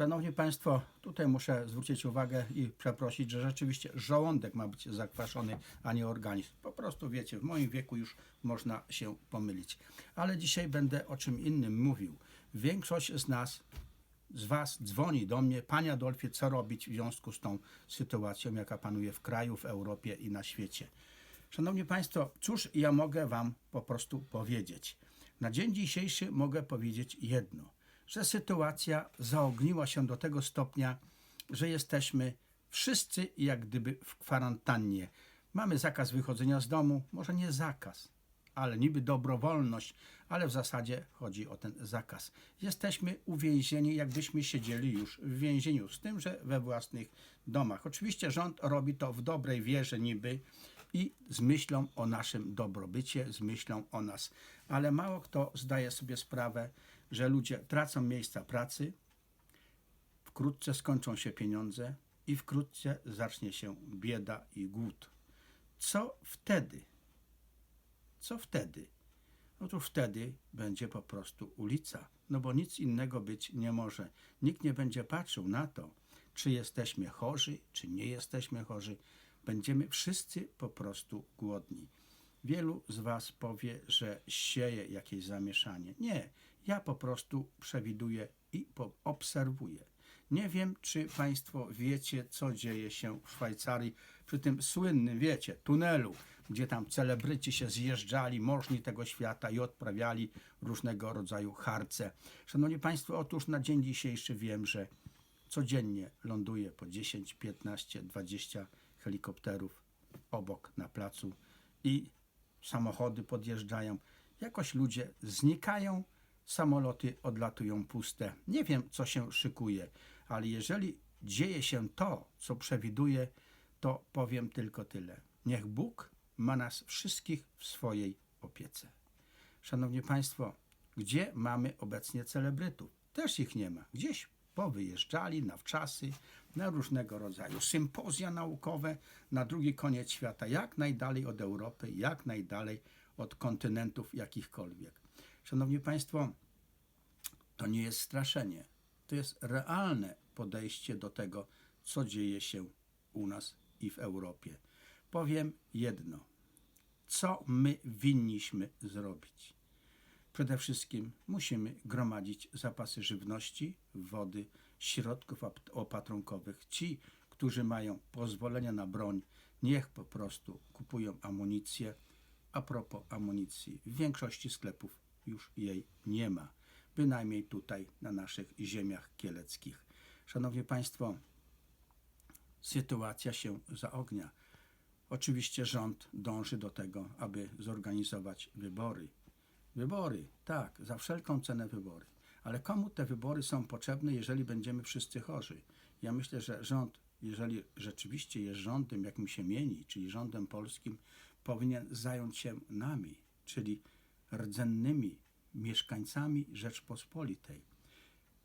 Szanowni Państwo, tutaj muszę zwrócić uwagę i przeprosić, że rzeczywiście żołądek ma być zakwaszony, a nie organizm. Po prostu wiecie, w moim wieku już można się pomylić. Ale dzisiaj będę o czym innym mówił. Większość z nas, z Was dzwoni do mnie, Panie Adolfie, co robić w związku z tą sytuacją, jaka panuje w kraju, w Europie i na świecie. Szanowni Państwo, cóż ja mogę Wam po prostu powiedzieć? Na dzień dzisiejszy mogę powiedzieć jedno, że sytuacja zaogniła się do tego stopnia, że jesteśmy wszyscy jak gdyby w kwarantannie. Mamy zakaz wychodzenia z domu, może nie zakaz, ale niby dobrowolność, ale w zasadzie chodzi o ten zakaz. Jesteśmy uwięzieni, jakbyśmy siedzieli już w więzieniu, z tym, że we własnych domach. Oczywiście rząd robi to w dobrej wierze niby i z myślą o naszym dobrobycie, z myślą o nas. Ale mało kto zdaje sobie sprawę, że ludzie tracą miejsca pracy, wkrótce skończą się pieniądze i wkrótce zacznie się bieda i głód. Co wtedy? Co wtedy? Otóż wtedy będzie po prostu ulica, no bo nic innego być nie może. Nikt nie będzie patrzył na to, czy jesteśmy chorzy, czy nie jesteśmy chorzy. Będziemy wszyscy po prostu głodni. Wielu z Was powie, że sieje jakieś zamieszanie. Nie, ja po prostu przewiduję i obserwuję. Nie wiem, czy Państwo wiecie, co dzieje się w Szwajcarii przy tym słynnym, wiecie, tunelu, gdzie tam celebryci się zjeżdżali, możni tego świata i odprawiali różnego rodzaju harce. Szanowni Państwo, otóż na dzień dzisiejszy wiem, że codziennie ląduje po 10, 15, 20 helikopterów obok na placu i samochody podjeżdżają. Jakoś ludzie znikają, samoloty odlatują puste. Nie wiem, co się szykuje, ale jeżeli dzieje się to, co przewiduje, to powiem tylko tyle. Niech Bóg ma nas wszystkich w swojej opiece. Szanowni Państwo, gdzie mamy obecnie celebrytów? Też ich nie ma. Gdzieś powyjeżdżali na wczasy, na różnego rodzaju sympozja naukowe na drugi koniec świata, jak najdalej od Europy, jak najdalej od kontynentów jakichkolwiek. Szanowni Państwo, to nie jest straszenie. To jest realne podejście do tego, co dzieje się u nas i w Europie. Powiem jedno. Co my winniśmy zrobić? Przede wszystkim musimy gromadzić zapasy żywności, wody, środków op- opatrunkowych. Ci, którzy mają pozwolenia na broń, niech po prostu kupują amunicję. A propos amunicji, w większości sklepów już jej nie ma, bynajmniej tutaj na naszych ziemiach kieleckich. Szanowni Państwo, sytuacja się zaognia. Oczywiście rząd dąży do tego, aby zorganizować wybory. Wybory, tak, za wszelką cenę wybory. Ale komu te wybory są potrzebne, jeżeli będziemy wszyscy chorzy? Ja myślę, że rząd, jeżeli rzeczywiście jest rządem, jak mi się mieni, czyli rządem polskim, powinien zająć się nami, czyli rdzennymi mieszkańcami Rzeczpospolitej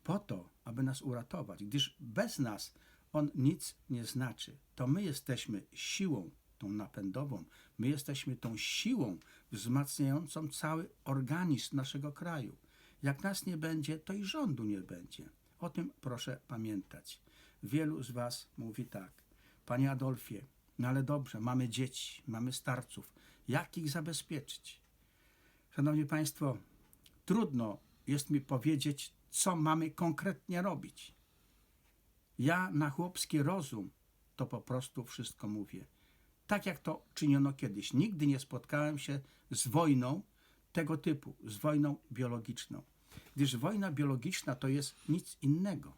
po to, aby nas uratować, gdyż bez nas on nic nie znaczy. To my jesteśmy siłą tą napędową, my jesteśmy tą siłą wzmacniającą cały organizm naszego kraju. Jak nas nie będzie, to i rządu nie będzie. O tym proszę pamiętać. Wielu z Was mówi tak, Panie Adolfie, no ale dobrze, mamy dzieci, mamy starców, jak ich zabezpieczyć? Szanowni Państwo, trudno jest mi powiedzieć, co mamy konkretnie robić. Ja na chłopski rozum to po prostu wszystko mówię. Tak jak to czyniono kiedyś. Nigdy nie spotkałem się z wojną tego typu, z wojną biologiczną. Gdyż wojna biologiczna to jest nic innego.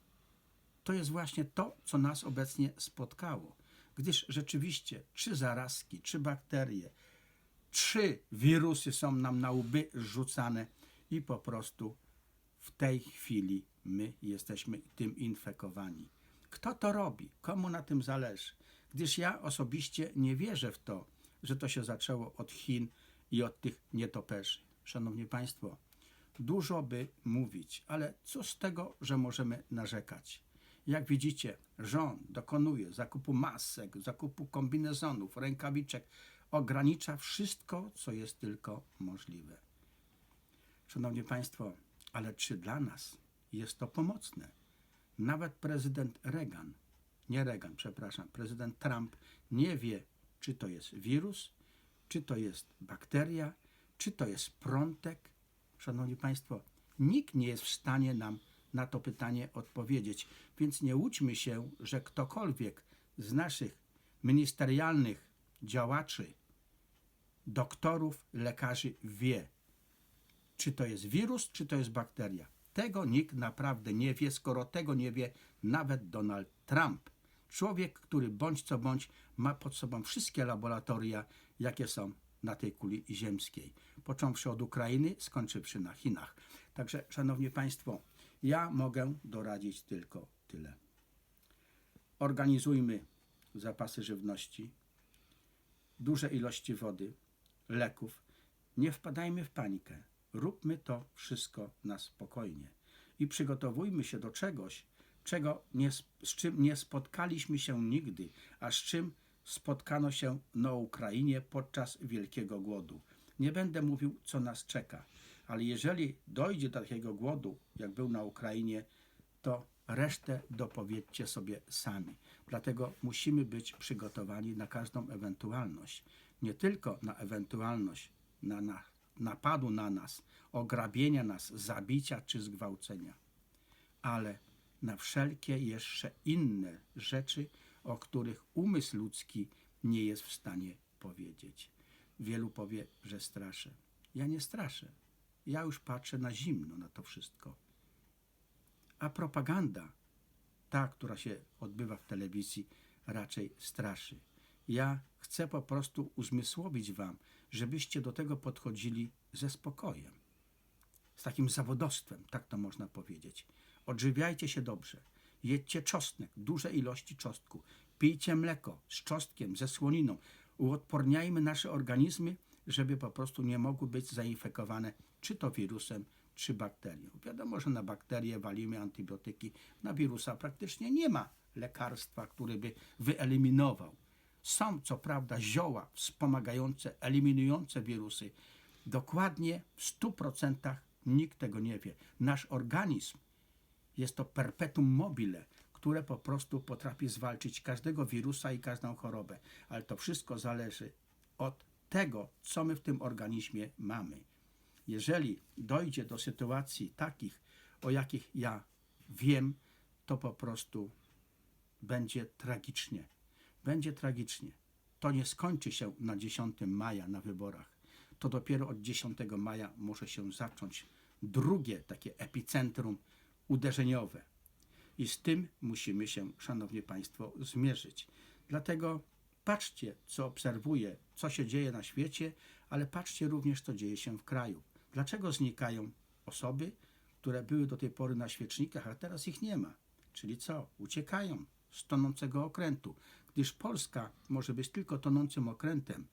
To jest właśnie to, co nas obecnie spotkało. Gdyż rzeczywiście trzy zarazki, trzy bakterie, trzy wirusy są nam na łby rzucane i po prostu w tej chwili my jesteśmy tym infekowani. Kto to robi? Komu na tym zależy? Gdyż ja osobiście nie wierzę w to, że to się zaczęło od Chin i od tych nietoperzy. Szanowni Państwo, dużo by mówić, ale co z tego, że możemy narzekać? Jak widzicie, rząd dokonuje zakupu masek, zakupu kombinezonów, rękawiczek, ogranicza wszystko, co jest tylko możliwe. Szanowni Państwo, ale czy dla nas jest to pomocne? Nawet prezydent Reagan, nie Reagan, przepraszam, prezydent Trump nie wie, czy to jest wirus, czy to jest bakteria, czy to jest prątek. Szanowni Państwo, nikt nie jest w stanie nam na to pytanie odpowiedzieć, więc nie łudźmy się, że ktokolwiek z naszych ministerialnych działaczy, doktorów, lekarzy wie, czy to jest wirus, czy to jest bakteria. Tego nikt naprawdę nie wie, skoro tego nie wie nawet Donald Trump. Człowiek, który bądź co bądź ma pod sobą wszystkie laboratoria, jakie są na tej kuli ziemskiej. Począwszy od Ukrainy, skończywszy na Chinach. Także, Szanowni Państwo, ja mogę doradzić tylko tyle. Organizujmy zapasy żywności, duże ilości wody, leków. Nie wpadajmy w panikę. Róbmy to wszystko na spokojnie i przygotowujmy się do czegoś, czego nie, z czym nie spotkaliśmy się nigdy, a z czym spotkano się na Ukrainie podczas Wielkiego Głodu. Nie będę mówił, co nas czeka, ale jeżeli dojdzie do takiego głodu, jak był na Ukrainie, to resztę dopowiedzcie sobie sami. Dlatego musimy być przygotowani na każdą ewentualność. Nie tylko na ewentualność na, na napadu na nas, ograbienia nas, zabicia czy zgwałcenia, ale na wszelkie jeszcze inne rzeczy, o których umysł ludzki nie jest w stanie powiedzieć. Wielu powie, że straszę. Ja nie straszę. Ja już patrzę na zimno na to wszystko. A propaganda, ta, która się odbywa w telewizji, raczej straszy. Ja chcę po prostu uzmysłowić Wam, żebyście do tego podchodzili ze spokojem, z takim zawodowstwem, tak to można powiedzieć. Odżywiajcie się dobrze, jedźcie czosnek, duże ilości czosnku, pijcie mleko z czosnkiem, ze słoniną. Uodporniajmy nasze organizmy, żeby po prostu nie mogły być zainfekowane czy to wirusem, czy bakterią. Wiadomo, że na bakterie walimy antybiotyki, na wirusa praktycznie nie ma lekarstwa, które by wyeliminował. Są co prawda zioła wspomagające, eliminujące wirusy. Dokładnie w 100% nikt tego nie wie. Nasz organizm jest to perpetuum mobile, które po prostu potrafi zwalczyć każdego wirusa i każdą chorobę. Ale to wszystko zależy od tego, co my w tym organizmie mamy. Jeżeli dojdzie do sytuacji takich, o jakich ja wiem, to po prostu będzie tragicznie. Będzie tragicznie. To nie skończy się na 10 maja na wyborach. To dopiero od 10 maja może się zacząć drugie takie epicentrum uderzeniowe. I z tym musimy się, Szanowni Państwo, zmierzyć. Dlatego patrzcie, co obserwuję, co się dzieje na świecie, ale patrzcie również, co dzieje się w kraju. Dlaczego znikają osoby, które były do tej pory na świecznikach, a teraz ich nie ma? Czyli co? Uciekają z tonącego okrętu, gdyż Polska może być tylko tonącym okrętem,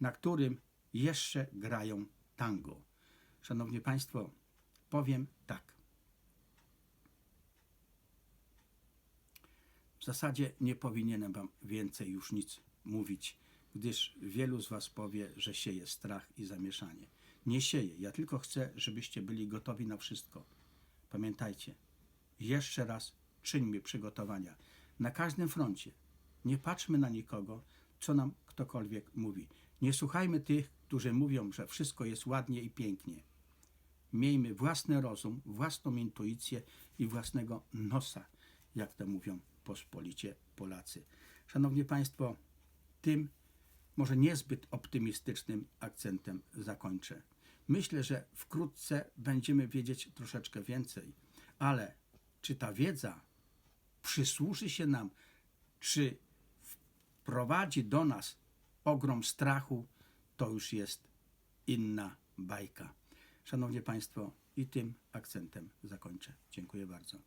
na którym jeszcze grają tango. Szanowni Państwo, powiem tak. W zasadzie nie powinienem Wam więcej już nic mówić, gdyż wielu z Was powie, że sieje strach i zamieszanie. Nie sieję, ja tylko chcę, żebyście byli gotowi na wszystko. Pamiętajcie, jeszcze raz czyńmy przygotowania na każdym froncie. Nie patrzmy na nikogo, co nam ktokolwiek mówi. Nie słuchajmy tych, którzy mówią, że wszystko jest ładnie i pięknie. Miejmy własny rozum, własną intuicję i własnego nosa, jak to mówią pospolicie Polacy. Szanowni Państwo, tym może niezbyt optymistycznym akcentem zakończę. Myślę, że wkrótce będziemy wiedzieć troszeczkę więcej, ale czy ta wiedza przysłuży się nam, czy wprowadzi do nas ogrom strachu, to już jest inna bajka. Szanowni Państwo, i tym akcentem zakończę. Dziękuję bardzo.